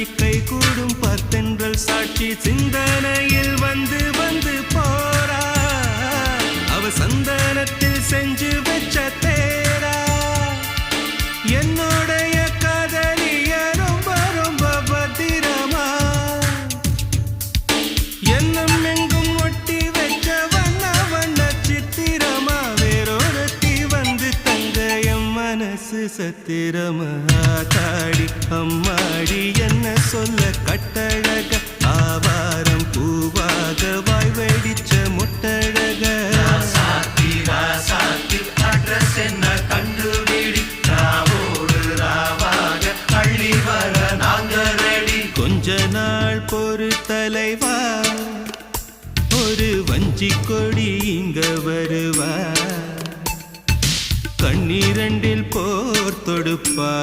கை கூடும் பத்தென்றல் சாட்சி சிந்தனையில் வந்து வந்து போறா அவ சந்தனத்தில் செஞ்சு மனசு சத்திரமா தாடி. அம்மாடி என்ன சொல்ல கட்டழக? ஆவாரம் பூவாக வாய் வெடிச்ச முட்டழக. என்ன கண்டுபிடி? ராவோடு ராவாக அள்ளி வர நாங்க ரெடி. கொஞ்ச நாள் பொறு தலைவா. ஒரு வஞ்சி கொடி இங்க வருவா. பன்னிரண்டில் போர் தொடுப்பா